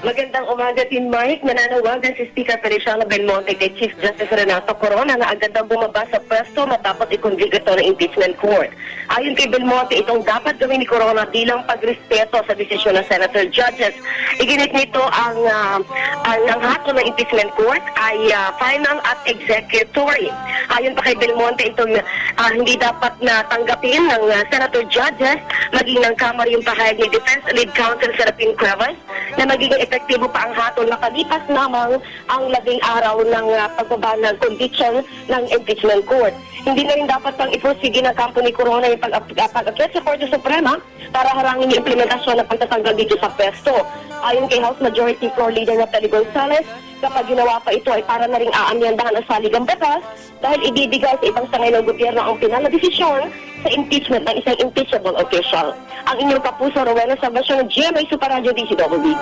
Magandang umaga, Tin Mike. Nananawagan si Speaker Feliciano Belmonte kay Chief Justice Renato Corona na agad ang bumaba sa pwesto matapos i-convict ito ng impeachment court. Ayon kay Belmonte, itong dapat gawin ni Corona bilang pagrespeto sa desisyon ng senator judges. Iginit nito ang, uh, ang, ang hatol ng impeachment court ay uh, final at executory. Ayon pa kay Belmonte, itong uh, hindi dapat na tanggapin ng uh, senator judges maging ng Kamara yung pahayag ni Defense Lead Counsel Serapin Cuevas na magiging epektibo pa ang hatol makalipas lamang ang labing araw ng uh, pagbaba ng conviction ng impeachment court. Hindi na rin dapat pang ipursige ng kampo ni Corona yung pag-akyat sa Korte Suprema para harangin yung implementasyon ng pagtatanggal dito sa pwesto. Ayon kay House Majority Floor Leader Natalie Gonzalez, kapag ginawa pa ito ay para na rin aamyandahan ang saligang batas dahil ibibigay sa ibang sangay ng gobyerno ang pinal na desisyon sa impeachment ng isang impeachable official. Ang inyong kapuso, Rowena Salvacion, GMA Super Radio DCWB.